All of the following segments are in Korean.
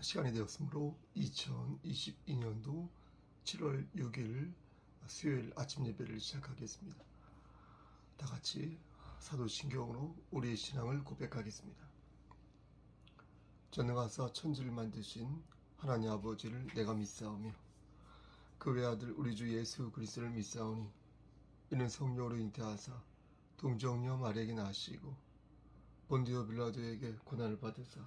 시간이 되었으므로 2022년도 7월 6일 수요일 아침 예배를 시작하겠습니다. 다 같이 사도신경으로 우리의 신앙을 고백하겠습니다. 전능하사 천지를 만드신 하나님 아버지를 내가 믿사오며 그 외아들 우리 주 예수 그리스도를 믿사오니 이는 성령으로 잉태하사 동정녀 마리에게 나시고 본디오 빌라도에게 고난을 받으사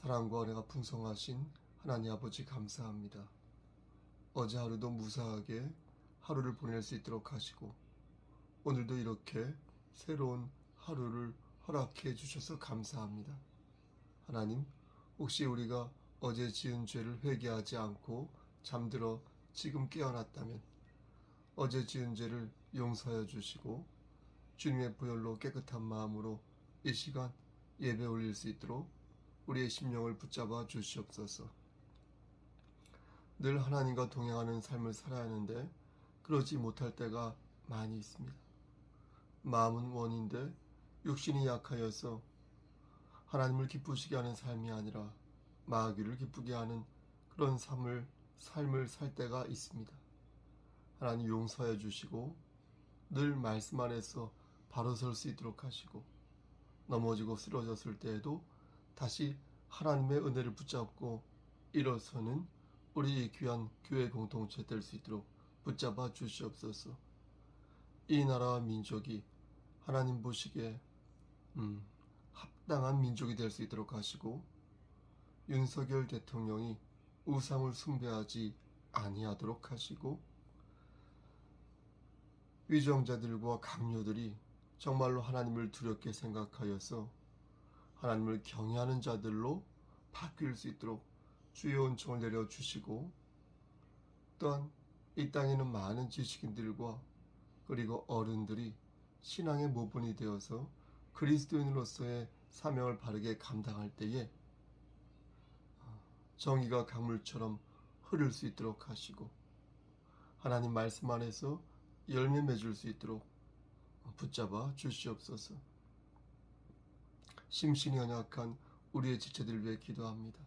사랑과 은혜가 풍성하신 하나님 아버지 감사합니다. 어제 하루도 무사하게 하루를 보낼 수 있도록 하시고 오늘도 이렇게 새로운 하루를 허락해 주셔서 감사합니다. 하나님, 혹시 우리가 어제 지은 죄를 회개하지 않고 잠들어 지금 깨어났다면 어제 지은 죄를 용서하여 주시고 주님의 보혈로 깨끗한 마음으로 이 시간 예배 올릴 수 있도록 우리의 심령을 붙잡아 주시옵소서. 늘 하나님과 동행하는 삶을 살아야 하는데 그러지 못할 때가 많이 있습니다. 마음은 원인데 육신이 약하여서 하나님을 기쁘시게 하는 삶이 아니라 마귀를 기쁘게 하는 그런 삶을 삶을 살 때가 있습니다. 하나님 용서해 주시고 늘 말씀 안에서 바로 설 수 있도록 하시고 넘어지고 쓰러졌을 때에도 다시 하나님의 은혜를 붙잡고 일어서는 우리 귀한 교회 공동체 될 수 있도록 붙잡아 주시옵소서. 이 나라와 민족이 하나님 보시기에 음, 합당한 민족이 될 수 있도록 하시고 윤석열 대통령이 우상을 숭배하지 아니하도록 하시고 위정자들과 강요들이 정말로 하나님을 두렵게 생각하여서 하나님을 경외하는 자들로 바뀔 수 있도록 주의 온총을 내려 주시고 또한 이 땅에는 많은 지식인들과 그리고 어른들이 신앙의 모본이 되어서 그리스도인으로서의 사명을 바르게 감당할 때에 정의가 강물처럼 흐를 수 있도록 하시고 하나님 말씀 안에서 열매 맺을 수 있도록 붙잡아 주시옵소서. 심신이 연약한 우리의 지체들 위해 기도합니다.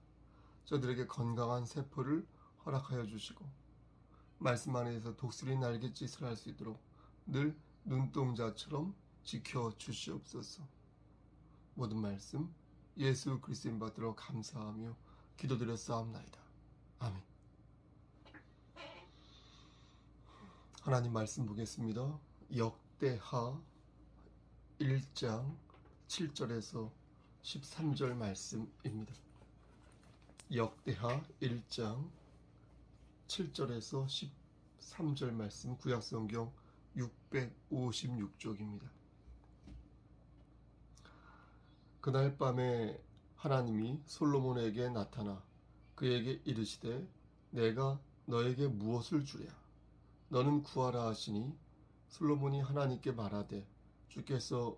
저들에게 건강한 세포를 허락하여 주시고 말씀 안에서 독수리 날갯짓을 할 수 있도록 늘 눈동자처럼 지켜 주시옵소서. 모든 말씀 예수 그리스도인 받들어 감사하며 기도드렸사옵나이다. 아멘. 하나님 말씀 보겠습니다. 역대하 1장 7절에서 13절 말씀입니다. 역대하 1장 7절에서 13절 말씀 구약성경 656쪽입니다. 그날 밤에 하나님이 솔로몬에게 나타나 그에게 이르시되 내가 너에게 무엇을 주랴 너는 구하라 하시니 솔로몬이 하나님께 말하되 주께서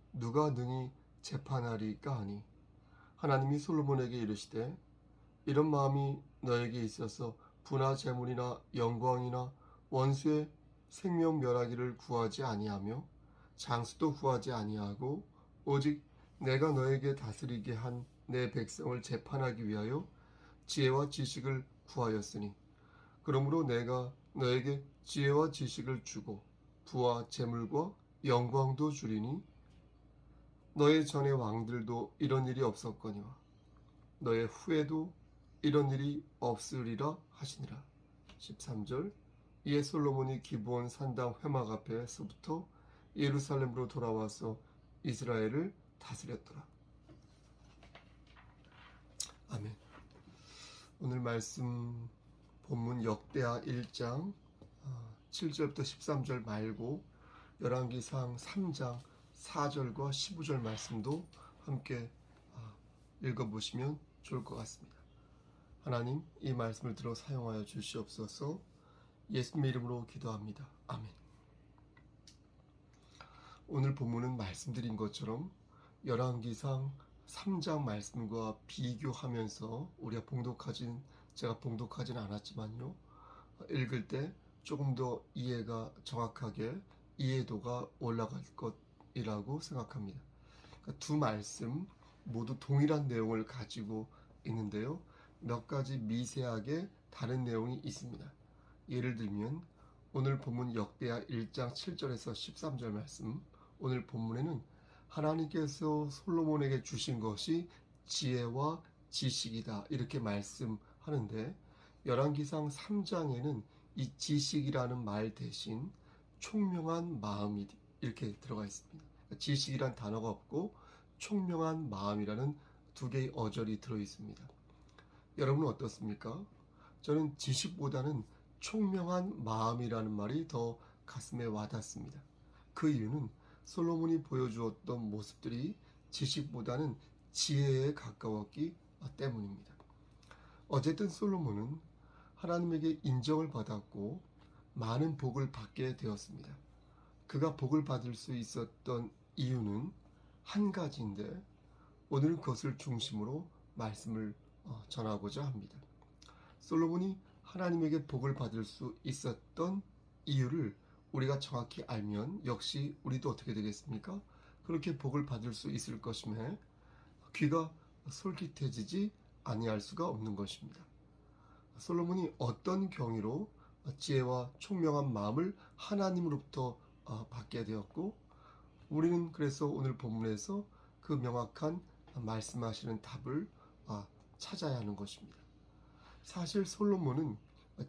누가 능히 재판하리까 하니? 하나님이 솔로몬에게 이르시되 이런 마음이 너에게 있어서 부나 재물이나 영광이나 원수의 생명 멸하기를 구하지 아니하며 장수도 구하지 아니하고 오직 내가 너에게 다스리게 한 내 백성을 재판하기 위하여 지혜와 지식을 구하였으니 그러므로 내가 너에게 지혜와 지식을 주고 부와 재물과 영광도 주리니 너의 전의 왕들도 이런 일이 없었거니와 너의 후에도 이런 일이 없으리라 하시니라. 13절 이에 솔로몬이 기브온 산당 회막 앞에서부터 예루살렘으로 돌아와서 이스라엘을 다스렸더라. 아멘. 오늘 말씀 본문 역대하 1장 7절부터 13절 말고 열왕기상 3장 4절과 15절 말씀도 함께 아, 읽어보시면 좋을 것 같습니다. 하나님 이 말씀을 들어 사용하여 주시옵소서 예수님 이름으로 기도합니다. 아멘. 오늘 본문은 말씀드린 것처럼 열왕기상 3장 말씀과 비교하면서 우리가 봉독하진 제가 봉독하진 않았지만요 읽을 때 조금 더 이해가 정확하게 이해도가 올라갈 것 이라고 생각합니다. 그러니까 두 말씀 모두 동일한 내용을 가지고 있는데요. 몇 가지 미세하게 다른 내용이 있습니다. 예를 들면 오늘 본문 역대하 1장 7절에서 13절 말씀 오늘 본문에는 하나님께서 솔로몬에게 주신 것이 지혜와 지식이다 이렇게 말씀하는데 열왕기상 3장에는 이 지식이라는 말 대신 총명한 마음이 이렇게 들어가 있습니다. 지식이란 단어가 없고 총명한 마음이라는 두 개의 어절이 들어 있습니다. 여러분은 어떻습니까? 저는 지식보다는 총명한 마음이라는 말이 더 가슴에 와닿습니다. 그 이유는 솔로몬이 보여주었던 모습들이 지식보다는 지혜에 가까웠기 때문입니다. 어쨌든 솔로몬은 하나님에게 인정을 받았고 많은 복을 받게 되었습니다. 그가 복을 받을 수 있었던 이유는 한 가지인데 오늘은 그것을 중심으로 말씀을 어, 전하고자 합니다. 솔로몬이 하나님에게 복을 받을 수 있었던 이유를 우리가 정확히 알면 역시 우리도 어떻게 되겠습니까? 그렇게 복을 받을 수 있을 것임에 귀가 솔깃해지지 아니할 수가 없는 것입니다. 솔로몬이 어떤 경위로 지혜와 총명한 마음을 하나님으로부터 어, 받게 되었고 우리는 그래서 오늘 본문에서 그 명확한 말씀하시는 답을 아, 찾아야 하는 것입니다. 사실 솔로몬은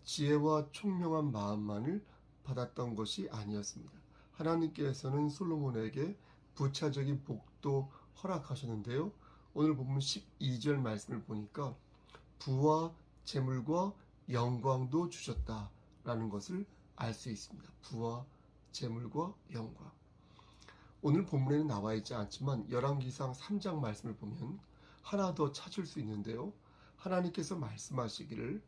지혜와 총명한 마음만을 받았던 것이 아니었습니다. 하나님께서는 솔로몬에게 부차적인 복도 허락하셨는데요. 오늘 본문 12절 말씀을 보니까 부와 재물과 영광도 주셨다라는 것을 알 수 있습니다. 부와 재물과 영광. 오늘 본문에는 나와 있지 않지만 열왕기상 3장 말씀을 보면 하나 더 찾을 수 있는데요. 하나님께서 말씀하시기를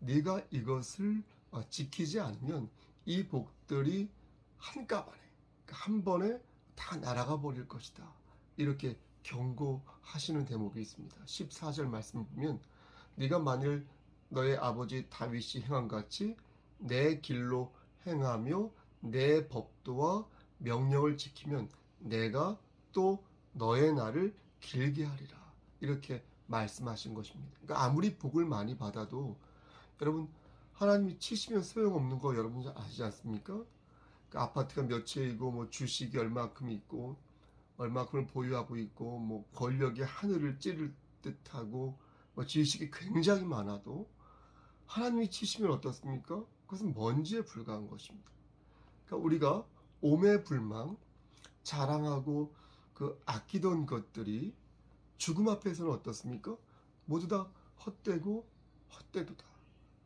네가 이것을 어, 지키지 않으면 이 복들이 한꺼번에 그러니까 한 번에 다 날아가 버릴 것이다. 이렇게 경고하시는 대목이 있습니다. 14절 말씀 보면 네가 만일 너의 아버지 다윗이 행한 같이 내 길로 행하며 내 법도와 명령을 지키면 내가 또 너의 날을 길게 하리라. 이렇게 말씀하신 것입니다. 그러니까 아무리 복을 많이 받아도 여러분 하나님이 치시면 소용없는 거 여러분 아시지 않습니까? 그 아파트가 몇 채이고 뭐 주식이 얼마큼 있고 얼마큼을 보유하고 있고 뭐 권력이 하늘을 찌를 듯하고 뭐 지식이 굉장히 많아도 하나님이 치시면 어떻습니까? 그것은 먼지에 불과한 것입니다. 그러니까 우리가 오매 불망 자랑하고 그 아끼던 것들이 죽음 앞에서는 어떻습니까? 모두 다 헛되고 헛되도다.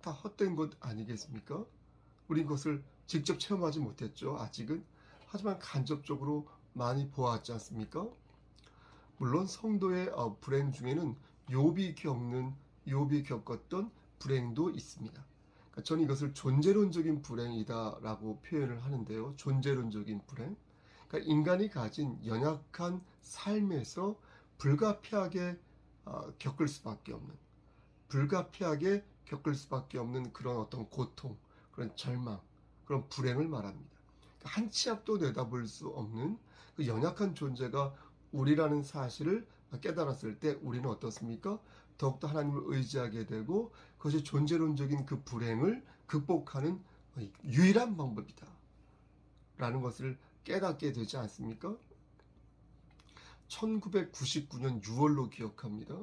다 헛된 것 아니겠습니까? 우린 그것을 직접 체험하지 못했죠. 아직은. 하지만 간접적으로 많이 보았지 않습니까? 물론 성도의 어, 불행 중에는 욥이 겪는 욥이 겪었던 불행도 있습니다. 그러니까 저는 이것을 존재론적인 불행이다라고 표현을 하는데요. 존재론적인 불행. 그러니까 인간이 가진 연약한 삶에서 불가피하게 어, 겪을 수밖에 없는 불가피하게 겪을 수밖에 없는 그런 어떤 고통, 그런 절망, 그런 불행을 말합니다. 그러니까 한치 앞도 내다볼 수 없는 그 연약한 존재가 우리라는 사실을 깨달았을 때 우리는 어떻습니까? 더욱더 하나님을 의지하게 되고 그것이 존재론적인 그 불행을 극복하는 유일한 방법이다. 라는 것을 깨닫게 되지 않습니까? 1999년 6월로 기억합니다.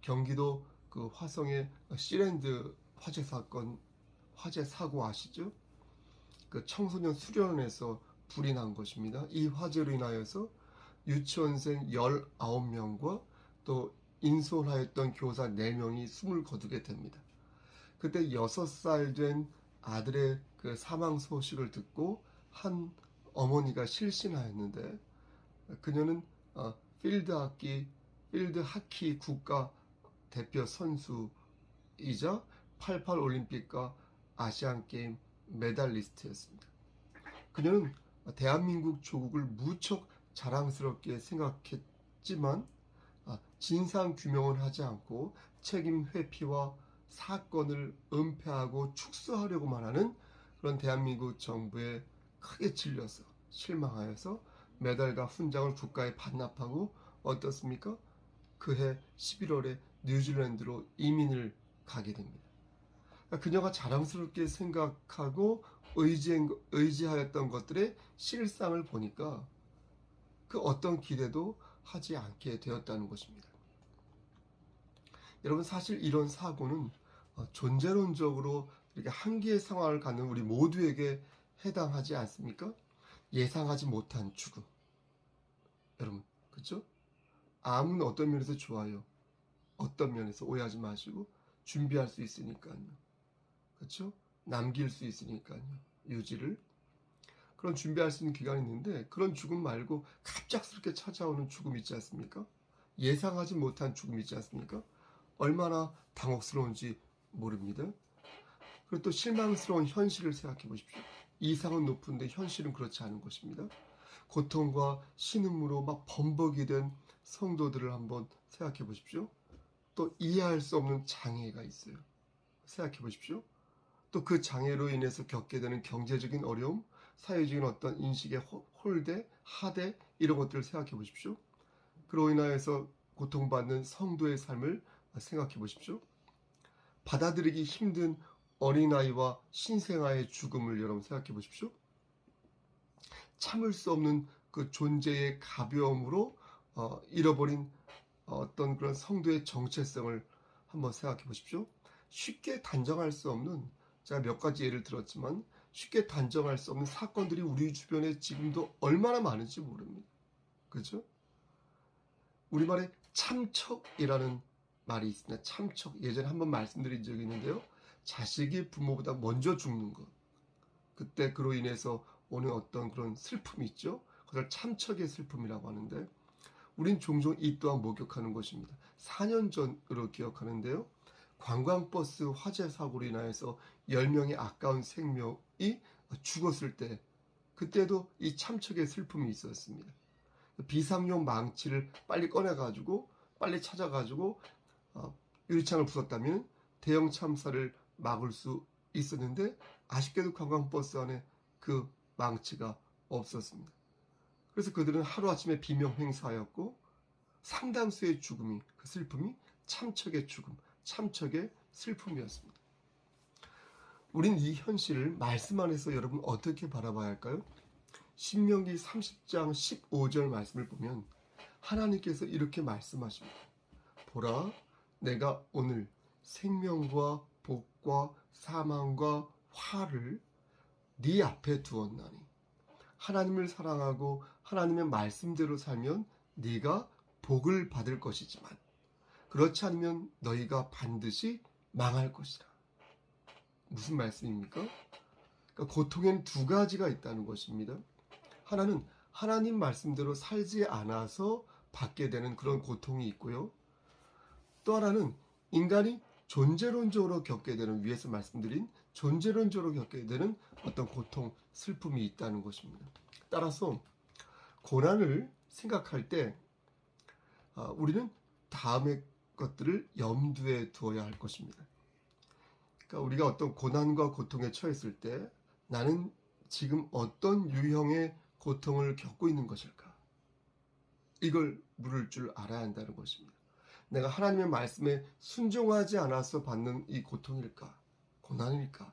경기도 그 화성의 시랜드 화재 사건, 화재 사고 아시죠? 그 청소년 수련원에서 불이 난 것입니다. 이 화재로 인하여서 유치원생 19명과 또 인솔하였던 교사 4명이 숨을 거두게 됩니다. 그때 6살 된 아들의 그 사망 소식을 듣고 한 어머니가 실신하였는데 그녀는 어, 필드 하키 필드 하키 국가 대표 선수이자 88 올림픽과 아시안 게임 메달리스트였습니다. 그녀는 대한민국 조국을 무척 자랑스럽게 생각했지만 아, 진상 규명을 하지 않고 책임 회피와 사건을 은폐하고 축소하려고만 하는 그런 대한민국 정부에 크게 질려서 실망하여서 메달과 훈장을 국가에 반납하고 어떻습니까? 그해 11월에 뉴질랜드로 이민을 가게 됩니다. 그러니까 그녀가 자랑스럽게 생각하고 의지, 의지하였던 것들의 실상을 보니까 그 어떤 기대도 하지 않게 되었다는 것입니다. 여러분 사실 이런 사고는 어, 존재론적으로 이렇게 한계의 상황을 갖는 우리 모두에게 해당하지 않습니까? 예상하지 못한 죽음. 여러분, 그렇죠? 암은 어떤 면에서 좋아요. 어떤 면에서 오해하지 마시고 준비할 수 있으니까요. 그렇죠? 남길 수 있으니까요. 유지를. 그런 준비할 수 있는 기간이 있는데 그런 죽음 말고 갑작스럽게 찾아오는 죽음 있지 않습니까? 예상하지 못한 죽음 있지 않습니까? 얼마나 당혹스러운지 모릅니다. 그리고 또 실망스러운 현실을 생각해 보십시오. 이상은 높은데 현실은 그렇지 않은 것입니다. 고통과 신음으로 막 범벅이 된 성도들을 한번 생각해 보십시오. 또 이해할 수 없는 장애가 있어요. 생각해 보십시오. 또 그 장애로 인해서 겪게 되는 경제적인 어려움, 사회적인 어떤 인식의 홀대, 하대 이런 것들을 생각해 보십시오. 그로 인하여서 고통받는 성도의 삶을 생각해 보십시오. 받아들이기 힘든 어린아이와 신생아의 죽음을 여러분 생각해 보십시오. 참을 수 없는 그 존재의 가벼움으로 어, 잃어버린 어떤 그런 성도의 정체성을 한번 생각해 보십시오. 쉽게 단정할 수 없는 제가 몇 가지 예를 들었지만 쉽게 단정할 수 없는 사건들이 우리 주변에 지금도 얼마나 많은지 모릅니다. 그죠? 우리말에 참척이라는 말이 있습니다. 참척. 예전에 한번 말씀드린 적이 있는데요. 자식이 부모보다 먼저 죽는 것. 그때 그로 인해서 오는 어떤 그런 슬픔이 있죠. 그걸 참척의 슬픔이라고 하는데 우린 종종 이 또한 목격하는 것입니다. 4년 전으로 기억하는데요. 관광버스 화재 사고로 인하여서 10명의 아까운 생명이 죽었을 때 그때도 이 참척의 슬픔이 있었습니다. 비상용 망치를 빨리 꺼내가지고 빨리 찾아가지고 어, 유리창을 부쉈다면 대형 참사를 막을 수 있었는데 아쉽게도 관광버스 안에 그 망치가 없었습니다. 그래서 그들은 하루아침에 비명 행사하였고 상당수의 죽음이 그 슬픔이 참척의 죽음, 참척의 슬픔이었습니다. 우린 이 현실을 말씀 안에서 여러분 어떻게 바라봐야 할까요? 신명기 30장 15절 말씀을 보면 하나님께서 이렇게 말씀하십니다. 보라, 내가 오늘 생명과 복과 사망과 화를 네 앞에 두었나니 하나님을 사랑하고 하나님의 말씀대로 살면 네가 복을 받을 것이지만 그렇지 않으면 너희가 반드시 망할 것이라. 무슨 말씀입니까? 그러니까 고통에는 두 가지가 있다는 것입니다. 하나는 하나님 말씀대로 살지 않아서 받게 되는 그런 고통이 있고요. 또 하나는 인간이 존재론적으로 겪게 되는 위에서 말씀드린 존재론적으로 겪게 되는 어떤 고통, 슬픔이 있다는 것입니다. 따라서 고난을 생각할 때 아, 우리는 다음의 것들을 염두에 두어야 할 것입니다. 그러니까 우리가 어떤 고난과 고통에 처했을 때 나는 지금 어떤 유형의 고통을 겪고 있는 것일까? 이걸 물을 줄 알아야 한다는 것입니다. 내가 하나님의 말씀에 순종하지 않아서 받는 이 고통일까? 고난일까?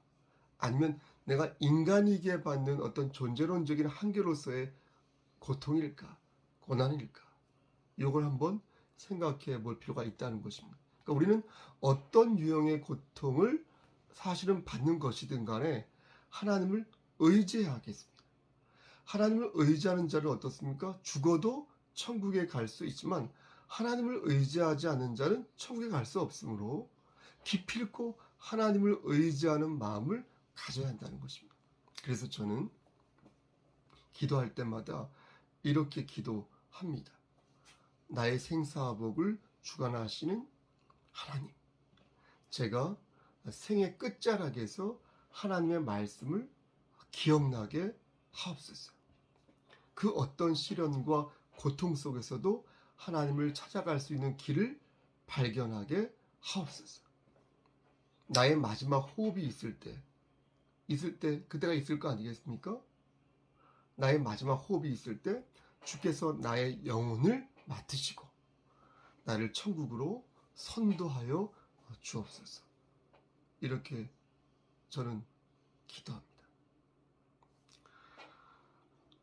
아니면 내가 인간이기에 받는 어떤 존재론적인 한계로서의 고통일까? 고난일까? 이걸 한번 생각해 볼 필요가 있다는 것입니다. 그러니까 우리는 어떤 유형의 고통을 사실은 받는 것이든 간에 하나님을 의지하겠습니다. 하나님을 의지하는 자는 어떻습니까? 죽어도 천국에 갈 수 있지만 하나님을 의지하지 않는 자는 천국에 갈 수 없으므로 기필코 하나님을 의지하는 마음을 가져야 한다는 것입니다. 그래서 저는 기도할 때마다 이렇게 기도합니다. 나의 생사복을 주관하시는 하나님. 제가 생의 끝자락에서 하나님의 말씀을 기억나게 하옵소서. 그 어떤 시련과 고통 속에서도 하나님을 찾아갈 수 있는 길을 발견하게 하옵소서. 나의 마지막 호흡이 있을 때, 있을 때, 그때가 있을 거 아니겠습니까? 나의 마지막 호흡이 있을 때, 주께서 나의 영혼을 맡으시고, 나를 천국으로 선도하여 주옵소서. 이렇게 저는 기도합니다.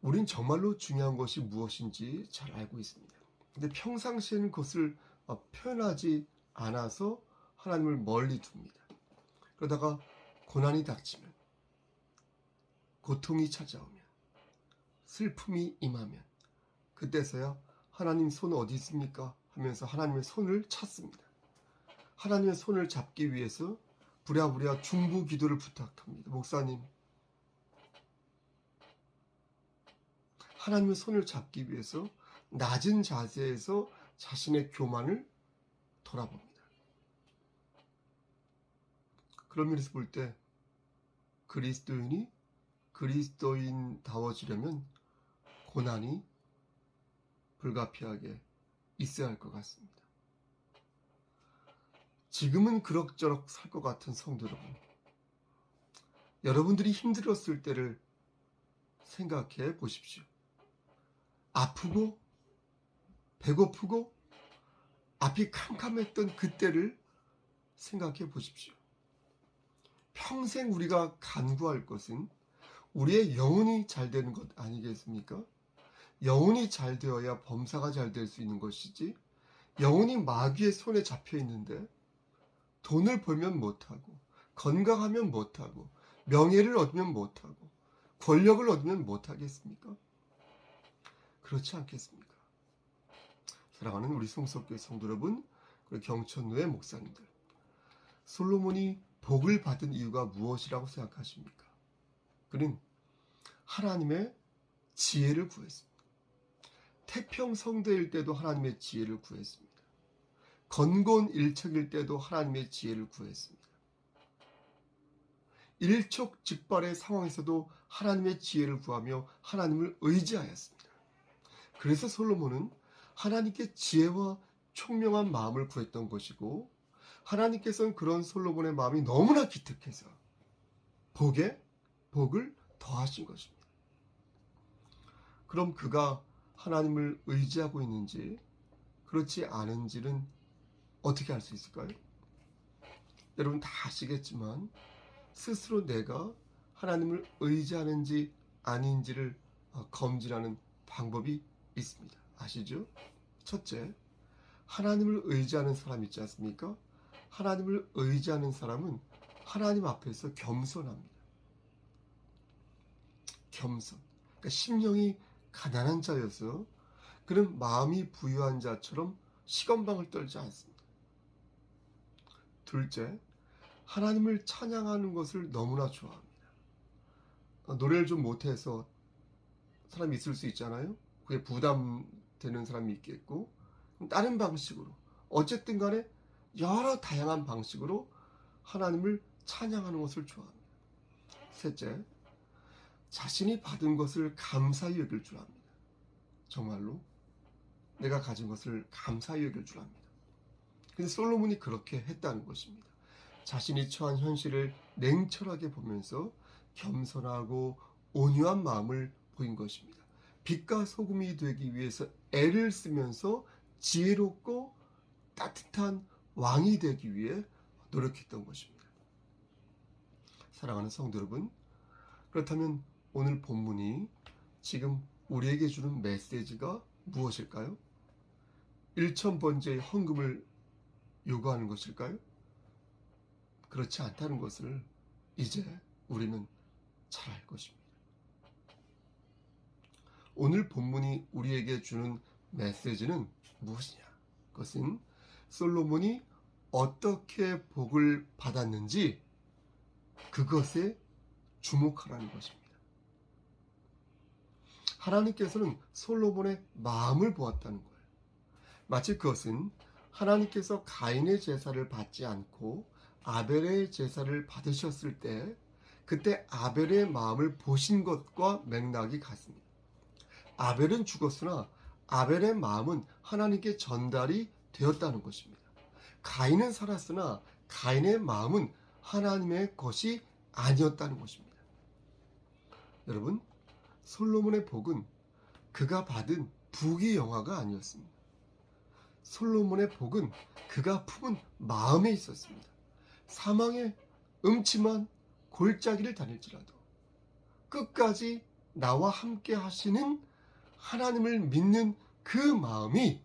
우린 정말로 중요한 것이 무엇인지 잘 알고 있습니다. 근데 평상시에는 그것을 어, 표현하지 않아서 하나님을 멀리 둡니다. 그러다가 고난이 닥치면, 고통이 찾아오면, 슬픔이 임하면, 그때서야 하나님 손 어디 있습니까? 하면서 하나님의 손을 찾습니다. 하나님의 손을 잡기 위해서 부랴부랴 중부 기도를 부탁합니다. 목사님, 하나님의 손을 잡기 위해서 낮은 자세에서 자신의 교만을 돌아봅니다. 그런 면에서 볼 때 그리스도인이 그리스도인다워지려면 고난이 불가피하게 있어야 할 것 같습니다. 지금은 그럭저럭 살 것 같은 성도 여러분. 여러분들이 힘들었을 때를 생각해 보십시오. 아프고 배고프고 앞이 캄캄했던 그때를 생각해 보십시오. 평생 우리가 간구할 것은 우리의 영혼이 잘 되는 것 아니겠습니까? 영혼이 잘 되어야 범사가 잘 될 수 있는 것이지 영혼이 마귀의 손에 잡혀 있는데 돈을 벌면 못하고 건강하면 못하고 명예를 얻으면 못하고 권력을 얻으면 못하겠습니까? 그렇지 않겠습니까? 사랑하는 우리 송석교회 성도 여러분, 그리고 경천노의 목사님들, 솔로몬이 복을 받은 이유가 무엇이라고 생각하십니까? 그는 하나님의 지혜를 구했습니다. 태평 성대일 때도 하나님의 지혜를 구했습니다. 건곤 일척일 때도 하나님의 지혜를 구했습니다. 일촉즉발의 상황에서도 하나님의 지혜를 구하며 하나님을 의지하였습니다. 그래서 솔로몬은 하나님께 지혜와 총명한 마음을 구했던 것이고 하나님께서는 그런 솔로몬의 마음이 너무나 기특해서 복에 복을 더하신 것입니다. 그럼 그가 하나님을 의지하고 있는지 그렇지 않은지는 어떻게 알 수 있을까요? 여러분 다 아시겠지만 스스로 내가 하나님을 의지하는지 아닌지를 어, 검증하는 방법이 있습니다. 아시죠? 첫째, 하나님을 의지하는 사람 있지 않습니까? 하나님을 의지하는 사람은 하나님 앞에서 겸손합니다. 겸손. 그러니까 심령이 가난한 자여서 그런 마음이 부유한 자처럼 시건방을 떨지 않습니다. 둘째, 하나님을 찬양하는 것을 너무나 좋아합니다. 어, 노래를 좀 못해서 사람이 있을 수 있잖아요. 그게 부담 되는 사람이 있겠고, 다른 방식으로, 어쨌든 간에 여러 다양한 방식으로 하나님을 찬양하는 것을 좋아합니다. 셋째, 자신이 받은 것을 감사히 여길 줄 압니다. 정말로 내가 가진 것을 감사히 여길 줄 압니다. 근데 솔로몬이 그렇게 했다는 것입니다. 자신이 처한 현실을 냉철하게 보면서 겸손하고 온유한 마음을 보인 것입니다. 빛과 소금이 되기 위해서 애를 쓰면서 지혜롭고 따뜻한 왕이 되기 위해 노력했던 것입니다. 사랑하는 성도 여러분, 그렇다면 오늘 본문이 지금 우리에게 주는 메시지가 무엇일까요? 1천번째의 헌금을 요구하는 것일까요? 그렇지 않다는 것을 이제 우리는 잘 알 것입니다. 오늘 본문이 우리에게 주는 메시지는 무엇이냐? 그것은 솔로몬이 어떻게 복을 받았는지 그것에 주목하라는 것입니다. 하나님께서는 솔로몬의 마음을 보았다는 거예요. 마치 그것은 하나님께서 가인의 제사를 받지 않고 아벨의 제사를 받으셨을 때 그때 아벨의 마음을 보신 것과 맥락이 같습니다. 아벨은 죽었으나 아벨의 마음은 하나님께 전달이 되었다는 것입니다. 가인은 살았으나 가인의 마음은 하나님의 것이 아니었다는 것입니다. 여러분, 솔로몬의 복은 그가 받은 부귀 영화가 아니었습니다. 솔로몬의 복은 그가 품은 마음에 있었습니다. 사망의 음침한 골짜기를 다닐지라도 끝까지 나와 함께 하시는 하나님을 믿는 그 마음이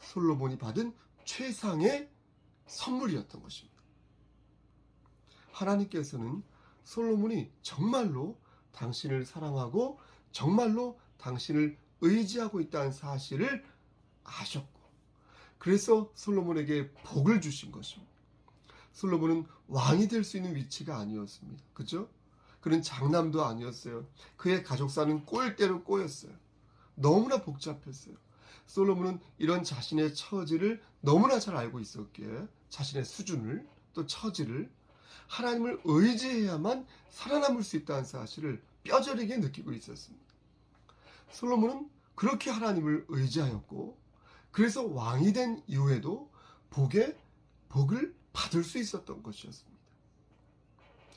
솔로몬이 받은 최상의 선물이었던 것입니다. 하나님께서는 솔로몬이 정말로 당신을 사랑하고 정말로 당신을 의지하고 있다는 사실을 아셨고 그래서 솔로몬에게 복을 주신 것입니다. 솔로몬은 왕이 될 수 있는 위치가 아니었습니다. 그죠? 그는 장남도 아니었어요. 그의 가족사는 꼴대로 꼬였어요. 너무나 복잡했어요. 솔로몬은 이런 자신의 처지를 너무나 잘 알고 있었기에 자신의 수준을 또 처지를 하나님을 의지해야만 살아남을 수 있다는 사실을 뼈저리게 느끼고 있었습니다. 솔로몬은 그렇게 하나님을 의지하였고 그래서 왕이 된 이후에도 복에 복을 받을 수 있었던 것이었습니다.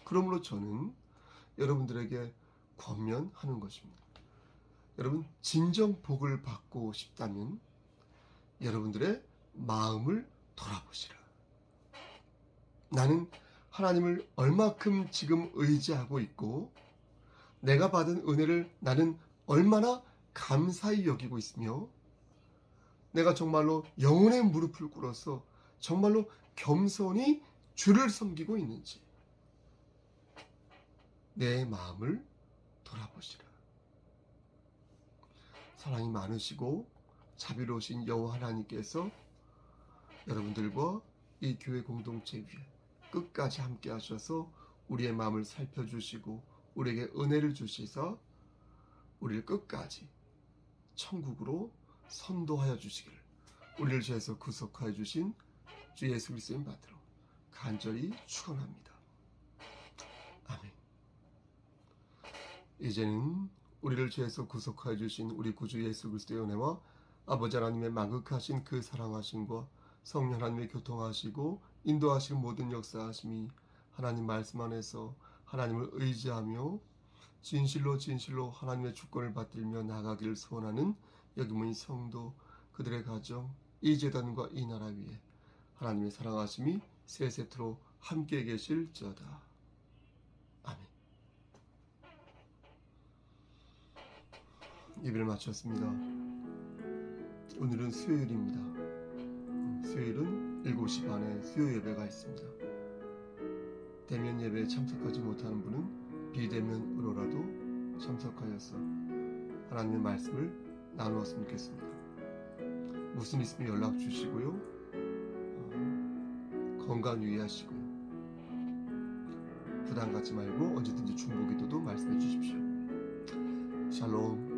그러므로 저는 여러분들에게 권면하는 것입니다. 여러분 진정 복을 받고 싶다면 여러분들의 마음을 돌아보시라. 나는 하나님을 얼마큼 지금 의지하고 있고 내가 받은 은혜를 나는 얼마나 감사히 여기고 있으며 내가 정말로 영혼의 무릎을 꿇어서 정말로 겸손히 주를 섬기고 있는지 내 마음을 돌아보시라. 사랑이 많으시고 자비로우신 여호와 하나님께서 여러분들과 이 교회 공동체 위에 끝까지 함께 하셔서 우리의 마음을 살펴주시고 우리에게 은혜를 주시사 우리를 끝까지 천국으로 선도하여 주시기를 우리를 죄에서 구속하여 주신 주 예수 그리스도인 받들어 간절히 축원합니다. 아멘. 이제는 우리를 죄에서 구속하여 주신 우리 구주 예수 그리스도의 은혜와 아버지 하나님의 만극하신 그 사랑하심과 성령 하나님의 교통하시고 인도하시는 모든 역사하심이 하나님 말씀 안에서 하나님을 의지하며 진실로 진실로 하나님의 주권을 받들며 나가기를 소원하는 여기 모인 성도 그들의 가정 이 재단과 이 나라 위에 하나님의 사랑하심이 세세토록 함께 계실지어다. 아멘. 예배를 마쳤습니다. 오늘은 수요일입니다. 음, 수요일은 7시 반에 수요 예배가 있습니다. 대면 예배에 참석하지 못하는 분은 비대면으로라도 참석하여서 하나님의 말씀을 나누었으면 좋겠습니다. 무슨 있으면 연락 주시고요. 어, 건강 유의하시고요. 부담 갖지 말고 언제든지 중보 기도도 말씀해 주십시오. 샬롬.